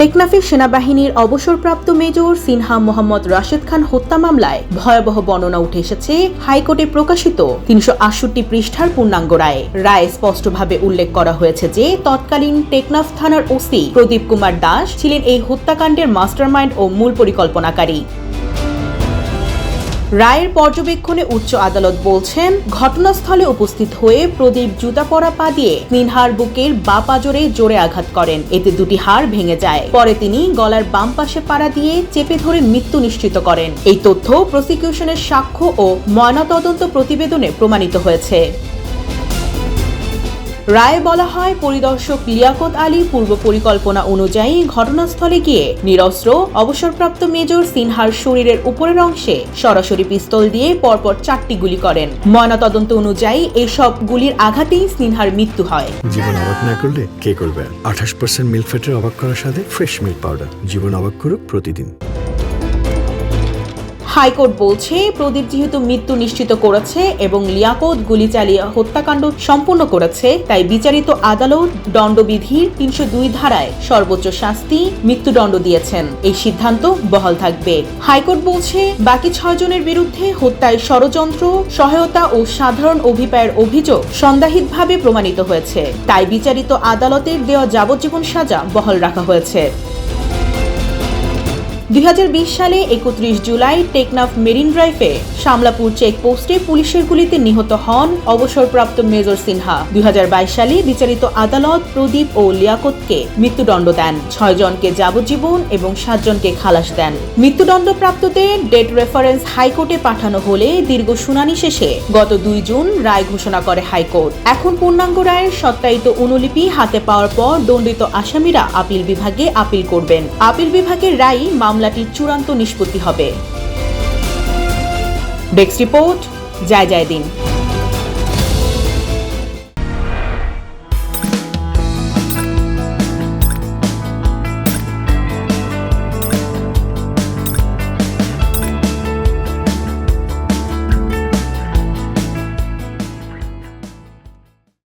টেকনাফে সেনাবাহিনীর অবসরপ্রাপ্ত মেজর সিনহা মোহাম্মদ রাশেদ খান হত্যা মামলায় ভয়াবহ বর্ণনা উঠে এসেছে হাইকোর্টে প্রকাশিত তিনশো আটষট্টি পৃষ্ঠার পূর্ণাঙ্গ রায়। রায় স্পষ্টভাবে উল্লেখ করা হয়েছে যে, তৎকালীন টেকনাফ থানার ওসি প্রদীপ কুমার দাস ছিলেন এই হত্যাকাণ্ডের মাস্টারমাইন্ড ও মূল পরিকল্পনাকারী। রায়ের পর্যবেক্ষণে উচ্চ আদালত বলছেন, ঘটনাস্থলে উপস্থিত হয়ে প্রদীপ জুতা পরা পা দিয়ে মিনহার বুকের বা পাজরে জোরে আঘাত করেন। এতে দুটি হাড় ভেঙে যায়। পরে তিনি গলার বাম পাশে পাড়া দিয়ে চেপে ধরে মৃত্যু নিশ্চিত করেন। এই তথ্য প্রসিকিউশনের সাক্ষ্য ও ময়নাতদন্ত প্রতিবেদনে প্রমাণিত হয়েছে। রায়ে বলা হয়, পরিদর্শক লিয়াকত আলী পূর্ব পরিকল্পনা অনুযায়ী ঘটনাস্থলে গিয়ে নিরস্ত্র, অবসরপ্রাপ্ত মেজর সিনহার শরীরের উপরের অংশে সরাসরি পিস্তল দিয়ে পরপর চারটি গুলি করেন। ময়নাতদন্ত অনুযায়ী এসব গুলির আঘাতেই সিনহার মৃত্যু হয়। জীবন অবাক না করলে কে করবে? আঠাশ পার্সেন্ট মিল্ক ফ্যাটের অবাক করার সাথে ফ্রেশ মিল্ক পাউডার জীবন অবাক করুক প্রতিদিন। হাইকোর্ট বলছে, প্রদীপ যেহেতু মৃত্যু নিশ্চিত করেছে এবং লিয়াকত গুলি চালিয়ে হত্যাকাণ্ড সম্পূর্ণ করেছে, তাই বিচারিত আদালত দণ্ডবিধির তিনশো দুই ধারায় সর্বোচ্চ শাস্তি মৃত্যুদণ্ড দিয়েছেন। এই সিদ্ধান্ত বহাল থাকবে। হাইকোর্ট বলছে, বাকি ছয়জনের বিরুদ্ধে হত্যায় ষড়যন্ত্র, সহায়তা ও সাধারণ অভিপ্রায়ের অভিযোগ সন্দেহিতভাবে প্রমাণিত হয়েছে। তাই বিচারিত আদালতের দেওয়া যাবজ্জীবন সাজা বহাল রাখা হয়েছে। দুই হাজার বিশ সালে একত্রিশ জুলাই টেকনাফ মেরিন ড্রাইভে শামলাপুর চেকপোস্টে পুলিশের গুলিতে নিহত হন অবসরপ্রাপ্ত মেজর সিনহা। দুই হাজার বাইশ সালে বিচারিত আদালত প্রদীপ ও লিয়াকতকে মৃত্যুদণ্ড দেন। ছয় জনকে যাবজ্জীবন এবং সাতজনকে খালাস দেন। মৃত্যুদণ্ডপ্রাপ্তদের ডেট রেফারেন্স হাইকোর্টে পাঠানো হলে দীর্ঘ শুনানি শেষে গত দুই জুন রায় ঘোষণা করে হাইকোর্ট। এখন পূর্ণাঙ্গ রায়ের সত্যায়িত অনুলিপি হাতে পাওয়ার পর দণ্ডিত আসামিরা আপিল বিভাগে আপিল করবেন। আপিল বিভাগের রায় মামলাটির চূড়ান্ত নিষ্পত্তি হবে। ডেস্ক রিপোর্ট জয় জয় দিন।